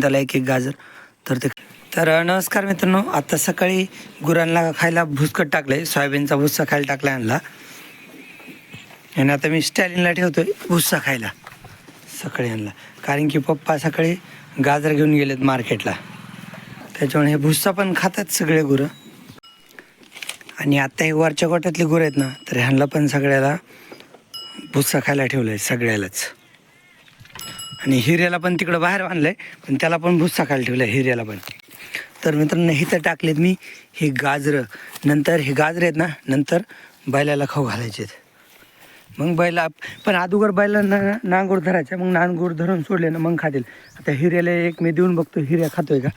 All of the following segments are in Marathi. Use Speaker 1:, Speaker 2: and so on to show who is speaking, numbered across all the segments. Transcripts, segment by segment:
Speaker 1: त्याला एक एक गाजर. तर ते तर नमस्कार मित्रांनो. आता सकाळी गुरांना खायला भुसकट आहे सोयाबीनचा भुस्सा खायला टाकला आणला. आणि आता मी स्टॅलिनला ठेवतो भुस्सा खायला. सकाळी आणला. कारण की पप्पा सकाळी गाजर घेऊन गेलेत मार्केटला. त्याच्यामुळे हे भुस्सा पण खातात सगळे गुरं. आणि आता हे वरच्या गोट्यातले गुरं आहेत ना तर ह्यांना पण सगळ्याला भुस्सा खायला ठेवलं आहे सगळ्यालाच. आणि हिऱ्याला पण तिकडं बाहेर आणलंय पण त्याला पण भुस्सा खायला ठेवलं आहे हिऱ्याला पण. तर मित्रांनो तर टाकलेत मी हे गाजरं. नंतर हे गाजरं आहेत ना नंतर बैलाला खाऊ घालायचे मग बैला पण अगोदर बैलांना नांगूर धरायचा मग नांगूर धरून सोडले ना मग खातील. आता हिऱ्याला एक मी देऊन बघतो हिऱ्या खातोय का?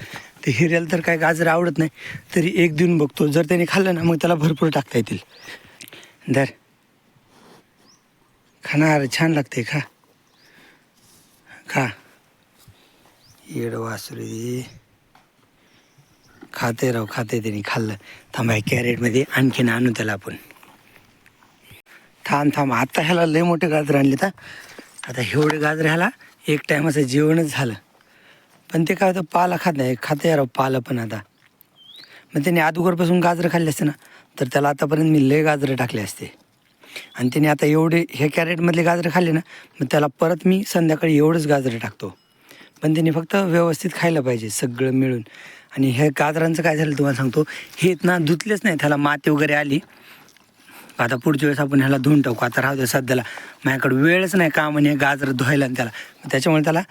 Speaker 1: ते हिऱ्याला तर काय गाजर आवडत नाही तरी एक देऊन बघतो. जर त्याने खाल्लं ना मग त्याला भरपूर टाकता येतील. धर. खाणार छान लागते खा खा येड वासुरी खाते राव खाते त्यांनी खाल्लं. थांबा कॅरेटमध्ये आणखीन आणू त्याला आपण. थांब थांब आता ह्याला लय मोठे गाजर आणले तर आता एवढे गाजर ह्याला एक टायमाचं जेवणच झालं. पण ते काय होतं पाला खात नाही. खाते राव पालं पण आता. मग त्याने अगोदरपासून गाजरं खाल्ले असते ना तर त्याला आतापर्यंत मी लय गाजरं टाकले असते. आणि त्याने आता एवढे हे कॅरेटमधले गाजरं खाल्ले ना मग त्याला परत मी संध्याकाळी एवढंच गाजरं टाकतो. पण त्याने फक्त व्यवस्थित खायला पाहिजे सगळं मिळून. आणि हे गाजरांचं काय झालं तुम्हाला सांगतो हे ना धुतलेच नाही त्याला माती वगैरे आली. आता पुढच्या वेळेस आपण ह्याला धुवून टाकू. आता राहू दे सध्याला. माझ्याकडे वेळच नाही का म्हणे गाजर धुवायला आणि त्याला. त्याच्यामुळे त्याला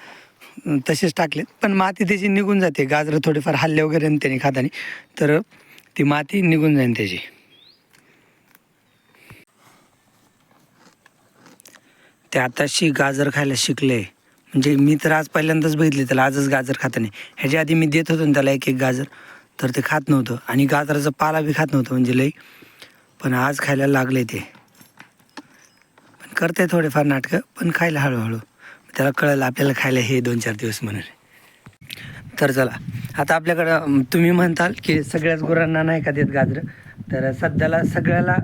Speaker 1: तसेच टाकलेत. पण माती त्याची निघून जाते. गाजरं थोडेफार हल्ले वगैरे आणि त्याने खातानी. तर ती माती निघून जाईल त्याची. ते आताशी गाजर खायला शिकले. म्हणजे मी तर आज पहिल्यांदाच बघितले त्याला आजच गाजर खात नाही. ह्याच्या आधी मी देत होतो ना त्याला एक एक गाजर तर ते खात नव्हतं. आणि गाजराचा पाला बी खात नव्हतं म्हणजे लई. पण आज खायला लागले ते. पण करते थोडेफार नाटकं पण खायला हळूहळू. त्याला कळलं आपल्याला खायला हे दोन चार दिवस म्हणून. तर चला आता आपल्याकडं तुम्ही म्हणताल की सगळ्याच गुरांना नाही का देत गाजरं? तर सध्याला सगळ्याला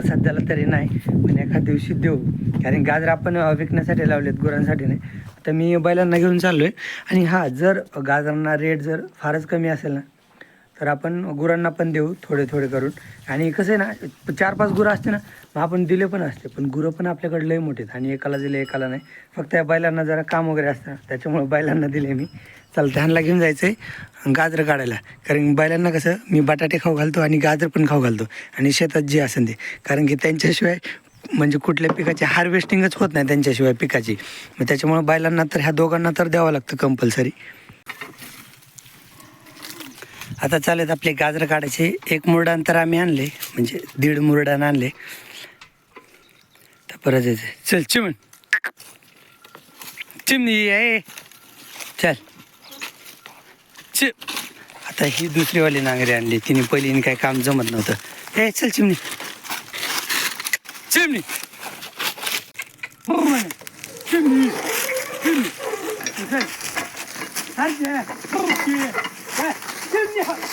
Speaker 1: सध्याला तरी नाही पण एखाद दिवशी देऊ. कारण गाजरं आपण विकण्यासाठी लावलेत गुरांसाठी नाही. तर मी बैलांना घेऊन चाललो आहे आणि हा जर गाजरांना रेट जर फारच कमी असेल ना तर आपण गुरांना पण देऊ थोडे थोडे करून. आणि कसं आहे ना चार पाच गुरं असते ना मग आपण दिले पण असते. पण गुरं पण आपल्याकडे लय मोठे आहेत. आणि एकाला दिले एकाला नाही. फक्त या बैलांना जरा काम वगैरे असतं त्याच्यामुळे बैलांना दिले मी. चल त्यांना घेऊन जायचं आहे गाजरं काढायला. कारण बैलांना कसं मी बटाटे खाऊ घालतो आणि गाजर पण खाऊ घालतो. आणि शेतात जे असेल ते कारण की त्यांच्याशिवाय म्हणजे कुठल्या पिकाची हार्वेस्टिंगच होत नाही त्यांच्याशिवाय पिकाची. मग त्याच्यामुळे बैलांना तर ह्या दोघांना तर द्यावं लागतं कंपल्सरी आता चालेल आपले गाजर काढायचे. एक मुरडान तर आम्ही आणले म्हणजे दीड मुरडान आणले. तर परत यायचे. चल चिमण. चिमणी आहे चल. चि आता ही दुसरीवाली नांगरी आणली. तिने पहिली काही काम जमत नव्हतं. ए चल चिमणी. चिमणी हो म्हणे. चिमणी चिमणी चल. चल, चल. ओके. चल, चिमणी.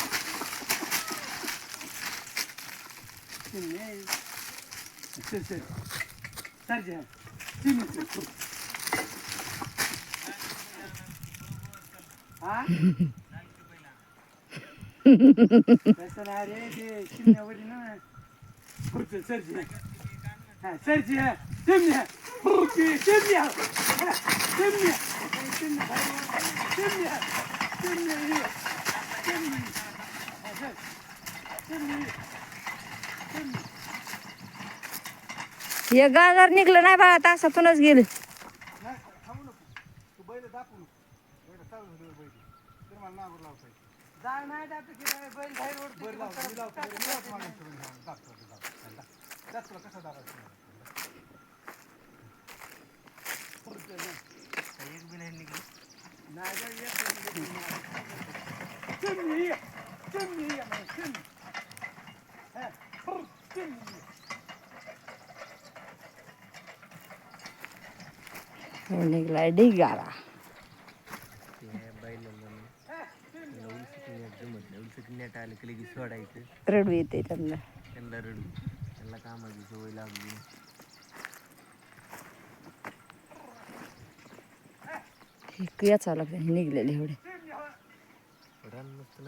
Speaker 1: चिमणी. चल, चल. चल, चल. चिमणी, चल. हा? तसं नाही रे, ते चिमण्यावरती ना. पुढचं सरजी. हा, सरजी, हा. चिमण्या. ओके, चिमण्या. हा, चिमण्या. चिमण्या. चिमण्या. चिमण्या, ये. चिमणी. हा, चल. चिमणी. चिमणी.
Speaker 2: हे गाजर निघलं नाही बघा तासातूनच गेले
Speaker 1: नाही, थांबू नको. तू बैल दाखवू नको. बैल चालू झाले बैल. तर मला नांगर लावता येईल. जाळ नाही दाबलं की काय बैल बाहेर ओढतो की मग त्याला टाकून द्यायचं. दाब तुला कसा दाबायचा. पुढचं नाही. नाही येत नाही.
Speaker 2: निघलाय ढिगारा रडू येते त्यांना
Speaker 3: त्यांना रडू त्यांना कामाची सवय लागली.
Speaker 2: हे याचावं लागतं हे निघलेले एवढे.
Speaker 3: रान मस्त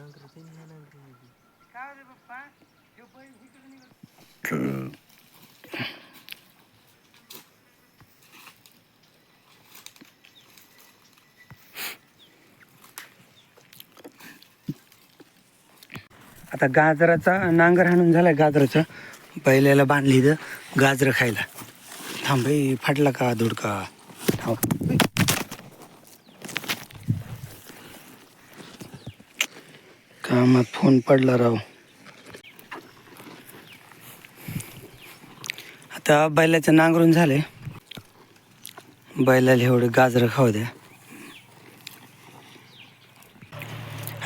Speaker 1: आता गाजराचा नांगर हाणून झालाय गाजराचा. बैलाला बांधली तर गाजरं खायला. थांब फाटला का धुडका थांब. कामात फोन पडला राव. आता बैलाचं नांगरून झालंय. बैलाला एवढं गाजरं खाऊ द्या.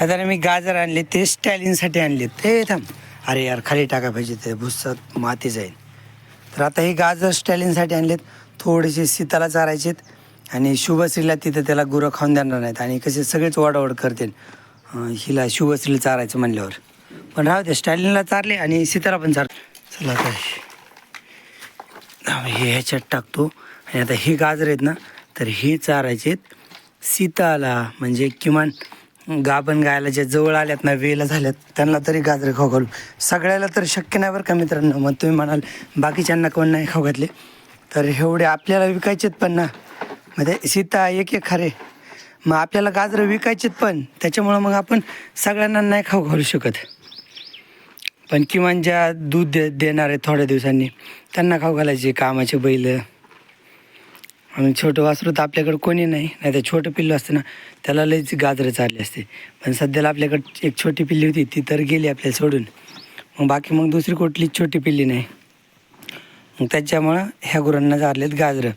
Speaker 1: आता मी गाजर आणले ते स्टॅलिनसाठी आणले ते थांब. अरे यार खाली टाका पाहिजे ते भुस्सात माती जाईल. तर आता हे गाजर स्टॅलिनसाठी आणलेत थोडेसे सीताला चारायचेत आणि शुभश्रीला तिथं त्याला गुरं खाऊन देणार नाहीत आणि कसे सगळेच वडावड करतील. हिला शुभश्रीला चारायचं म्हणल्यावर. पण राहू दे स्टॅलिनला चारले आणि सीताला पण चार. चला आता हे ह्याच्यात टाकतो. आणि आता हे गाजर आहेत ना तर हे आहेत सीताला म्हणजे किमान गाभण गायला ज्या जवळ आल्यात ना वेला झाल्यात त्यांना तरी गाजरे खाऊ घालू सगळ्याला तर शक्य नाही बरं का मित्रांनो. मग तुम्ही म्हणाल बाकीच्यांना कोण नाही खाऊ घातले? तर एवढे आपल्याला विकायचेत पण ना. मग ते सीता एक एक खरे. मग आपल्याला गाजरं विकायचेत पण त्याच्यामुळं मग आपण सगळ्यांना नाही खाऊ घालू शकत. पण किमान ज्या दूध दे देणार आहे थोड्या दिवसांनी त्यांना खाऊ घालायचे कामाचे बैल. आणि छोटं वासरू तर आपल्याकडं कोणी नाही. नाही तर छोटं पिल्लू असतं ना त्याला लयच गाजरं चालली असते. पण सध्याला आपल्याकडे एक छोटी पिल्ली होती ती तर गेली आपल्याला सोडून. मग बाकी मग दुसरी कुठलीच छोटी पिल्ली नाही. मग त्याच्यामुळं ह्या गुरांना चाललेत गाजरं.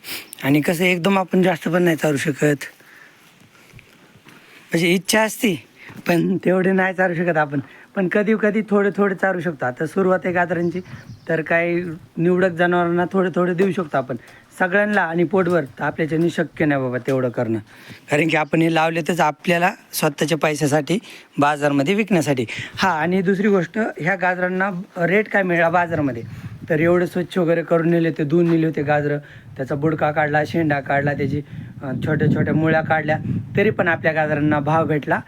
Speaker 1: आणि कसं एकदम आपण जास्त पण नाही चारू शकत. म्हणजे इच्छा असती पण तेवढे नाही चारू शकत आपण. पण कधी कधी थोडे थोडे चारू शकतो. आता सुरुवात आहे गाजरांची तर काही निवडक जनावरांना थोडे थोडे देऊ शकतो आपण. सगळ्यांना आणि पोटभर तर आपल्याच्यानी शक्य नाही बाबा तेवढं करणं. कारण की आपण हे लावलेतच आपल्याला स्वतःच्या पैशासाठी बाजारमध्ये विकण्यासाठी. हां आणि दुसरी गोष्ट ह्या गाजरांना रेट काय मिळाला बाजारामध्ये? तर एवढं स्वच्छ वगैरे करून नेले ते धुवून नेले होते गाजरं. त्याचा बुडका काढला शेंडा काढला त्याची छोट्या छोट्या मुळ्या काढल्या. तरी पण आपल्या गाजरांना भाव भेटला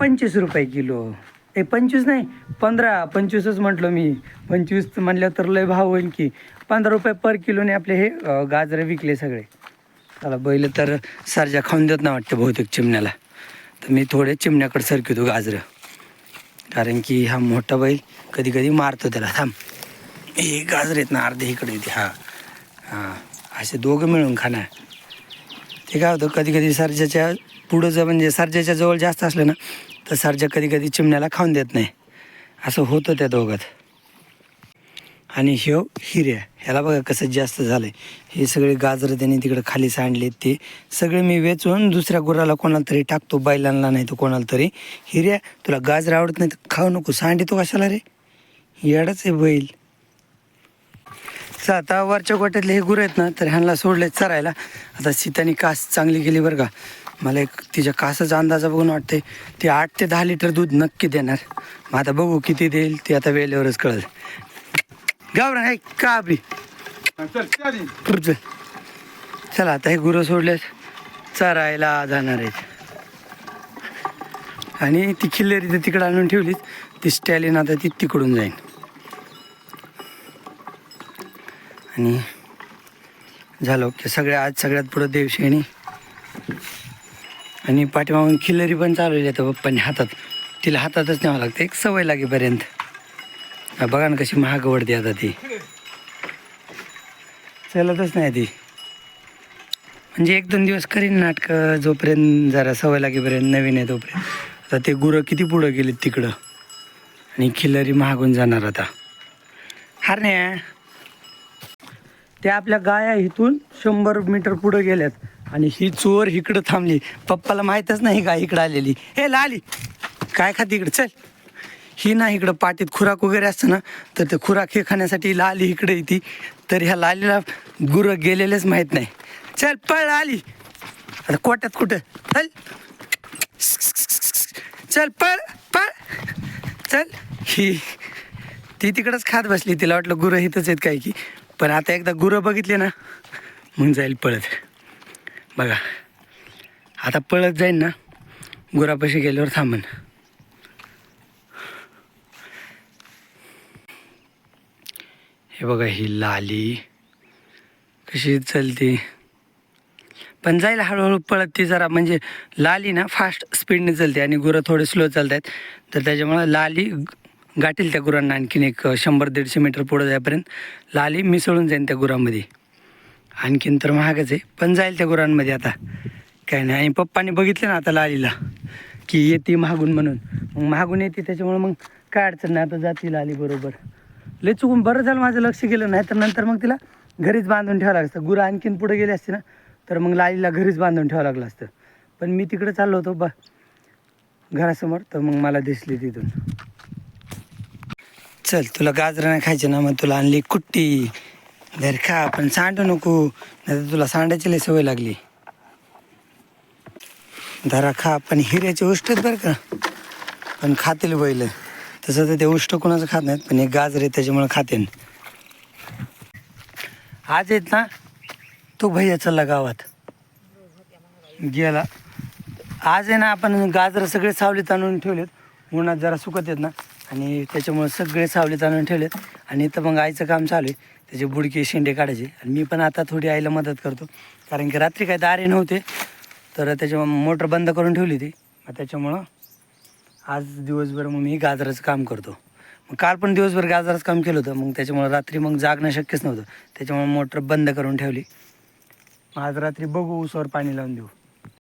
Speaker 1: पंचवीस रुपये किलो. ए पंचवीस नाही पंधरा पंचवीसच म्हटलो मी. पंचवीस म्हणलं तर लय भाव होईल की. पंधरा रुपये पर किलोने आपले हे गाजरे गाजरं विकले सगळे. चला बैल तर सरजा खाऊन देत ना वाटतं बहुतेक चिमण्याला. तर मी थोडे चिमण्याकडे सरकितो गाजरं. कारण की हा मोठा बैल कधी कधी मारतो त्याला. थांब. हे गाजर आहेत ना अर्धे इकडे येते. हां. हां. असे दोघं मिळून खाणार. ते काय होतं कधी कधी सरजाच्या पुढं जर म्हणजे सरजाच्या जवळ जास्त असलं ना तर सरजा कधी कधी चिमण्याला खाऊन देत नाही. असं होतं त्या दोघात. आणि ह्यो हिऱ्या ह्याला बघा कसं जास्त झालं आहे हे सगळे गाजरं त्यांनी तिकडे खाली सांडले ते. सगळे मी वेचून दुसऱ्या गुराला कोणाला तरी टाकतो बैलांना नाही तर कोणाला तरी. हिऱ्या तुला गाजर आवडत नाही तर खाऊ नको. सांडतो कशाला रे? येडच आहे बैल. तर आता वरच्या गोट्यातले हे गुरं आहेत ना तर ह्यांना सोडले चरायला. आता सीतानी कास चांगली गेली बरं का. मला एक तिच्या कासाचा अंदाजा बघून वाटते ती आठ ते दहा लिटर दूध नक्की देणार. मग आता बघू किती देईल ते आता वेळेवरच कळेल. गावरा आहे का आपली पुढचं. चला आता हे गुरं सोडल्यास चरायला जाणार आहेत. आणि ती खिल्लेरी तर तिकडं आणून ठेवलीच ती स्टॅलिन आता ती तिकडून जाईन. आणि झालं ओके. सगळ्या आज सगळ्यात पुढं देवशेणी आणि पाठीमागून खिल्लरी पण चालवली आता पप्पांनी हातात. तिला हातातच न्यावं लागतं. एक सवय लागेपर्यंत. बघा ना कशी महाग वडते आता ती. चलतच नाही ती. म्हणजे एक दोन दिवस करीन नाटकं जोपर्यंत जरा सवय लागेपर्यंत नवीन आहे तोपर्यंत. आता ते गुरं किती पुढं गेलेत तिकडं. आणि खिल्लरी महागून जाणार आता. हारण्या. ते आपल्या गाया इथून शंभर मीटर पुढं गेल्यात. आणि ही चोर इकडं थांबली. पप्पाला माहीतच नाही गाय इकडं आलेली. हे लाली. काय खाती इकडं? चल. ही ना इकडं पाटीत खुराक वगैरे असतं ना तर ते खुराक हे खाण्यासाठी लाली इकडे येते. तर ह्या लालीला गुरं गेलेलेच माहीत नाही. चल पळ आली आता कोट्यात कुठं? चल. चल पळ पळ. चल. ही ती तिकडंच खात बसली. तिला वाटलं गुरं इथंच आहेत काय की. पण आता एकदा गुरं बघितले ना मग जाईल पळत. बघा. आता पळत जाईन ना गुरापाशी गेल्यावर थांबन. हे बघा ही लाली. कशी चलते. पण जाईल हळूहळू पळत ती जरा म्हणजे लाली ना फास्ट स्पीडने चालते आणि गुरं थोडे स्लो चालत आहेत तर त्याच्यामुळं लाली गाठील त्या गुरांना आणखीन एक शंभर दीडशे मीटर पुढं जाईपर्यंत लाली मिसळून जाईन त्या गुरांमध्ये. आणखीन तर महागच आहे पण जाईल त्या गुरांमध्ये आता. काय नाही आणि पप्पाने बघितलं ना आता लालीला की येते महागून म्हणून. मग महागून येते त्याच्यामुळं मग काय अडचण नाही आता जाती लाली बरोबर. लय चुकून बरं झालं माझं लक्ष गेलं नाही तर नंतर मग तिला घरीच बांधून ठेवावं लागतं असतं. गुरं आणखीन पुढे गेले असते ना तर मग लालीला घरीच बांधून ठेवावं लागलं असतं. पण मी तिकडे चाललो होतो बा घरासमोर तर मग मला दिसली तिथून. चल तुला गाजरं नाही खायचे ना मग तुला आणली कुट्टी. धर खा पण सांडू नको नाही तर तुला सांडायची लय सवय लागली. धरा खा पण हिऱ्याची गोष्टच बरं का. पण खातील बैल. तसं तर ते उष्ट कोणाचं खात नाहीत पण एक गाजर आहे त्याच्यामुळे खाते आज आहेत ना तो भैया चालला गावात. गेला. आज आहे ना आपण गाजर सगळे सावलीत आणून ठेवलेत. उन्हात जरा सुकत आहेत ना आणि त्याच्यामुळे सगळे सावलीत आणून ठेवलेत. आणि इथं मग आईचं काम चालू आहे त्याचे बुडके शेंडे काढायचे. आणि मी पण आता थोडी आईला मदत करतो. कारण की रात्री काय दारे नव्हते तर त्याच्या मोटर बंद करून ठेवली ती मग त्याच्यामुळं आज दिवसभर मग मी गाजराचं काम करतो. मग काल पण दिवसभर गाजराचं काम केलं होतं. मग त्याच्यामुळं रात्री मग जागणं शक्यच नव्हतं. त्याच्यामुळे मोटर बंद करून ठेवली. मग आज रात्री बघू ऊसावर पाणी लावून देऊ.